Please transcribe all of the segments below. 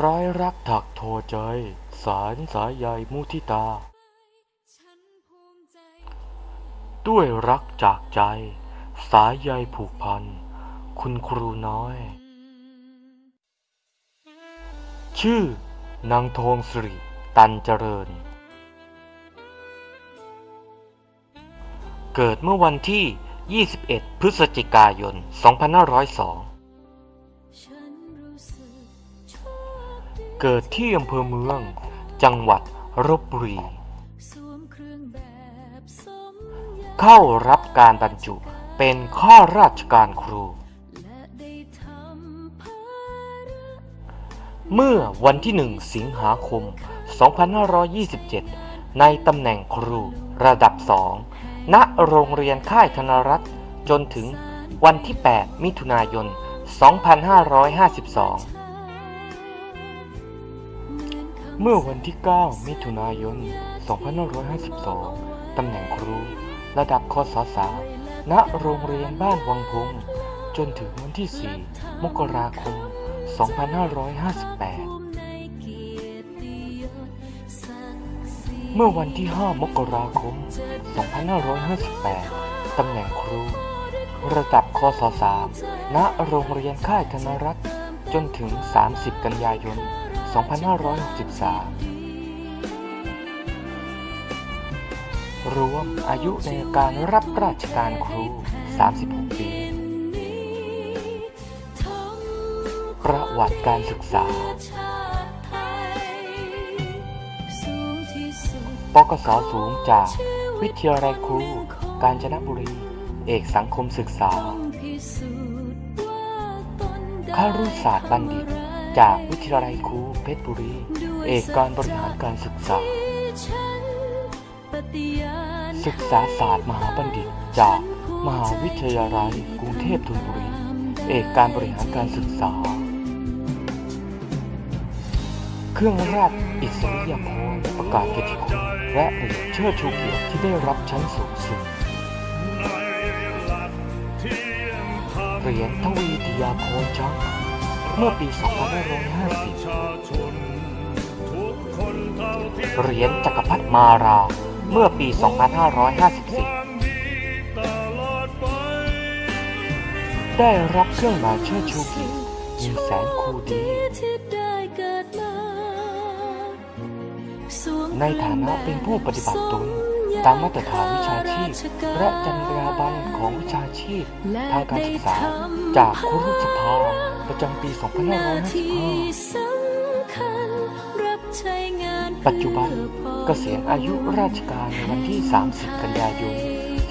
ร้อยรักถักโทใจ สารสายใยมุทิตา ด้วยรักจากใจ สายใยผูกพัน คุณครูน้อย ชื่อนางทองสิริตันเจริญ เกิดเมื่อวันที่ 21 พฤศจิกายน 2502 เกิดที่อำเภอเมือง จังหวัดลบบุรี เข้ารับการบรรจุเป็นข้าราชการครู เมื่อวันที่1สิงหาคม 2527 ในตำแหน่งครูระดับ2ณโรงเรียนค่ายธนรัตน์จนถึงวันที่ 8 มิถุนายน 2552 เมื่อวันที่ 9 มิถุนายน 2552 ตำแหน่งครู ระดับคศ3ณโรงเรียนบ้านวังพงจนถึงวันที่ 4 มกราคม 2558เกียรติยศศักดิ์ศรีเมื่อวันที่ 5 มกราคม 2558 ตำแหน่งครู ระดับคศ3ณ โรงเรียนค่ายธนรัตน์จนถึง 30 กันยายน 2563 รวมอายุในการรับราชการครู 36 ปี ประวัติการศึกษาชาติไทยสูงที่สุดปกสสูงจากวิทยาลัยครู กาญจนบุรี เอกสังคมศึกษาต้องพิสูจน์ว่าตนได้คารุศาสตร์บัณฑิต จากวิทยาลัยครูเพชรบุรี เอกการบริหารการศึกษา ศึกษาศาสตร์มหาบัณฑิต จากมหาวิทยาลัยกรุงเทพธนบุรี เอกการบริหารการศึกษา เครื่องราชอิสริยาภรณ์ประกาศเกียรติคุณและเหรียญเชิดชูเกียรติที่ได้รับชั้นสูงสุดเหรียญทวีติยาโพจัง เมื่อปี 2550 เหรียญจักรพรรดิมารา เมื่อปี 2554 ได้รับเครื่องหมายเชิดชูเกียรติหนึ่งแสนคูดี ในฐานะเป็นผู้ปฏิบัติตนตามมาตรฐานวิชาชีพและจรรยาบรรณ ชาชีพทางการศึกษาจากครุสภาประจำปีหน้าที่2555สำคัญรับใช้งานปัจจุบันพื่อพ่อเกษียณอายุราชการในวันที่ 30 กันยายน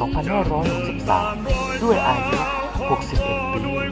2563 ด้วยอายุ 61 ปี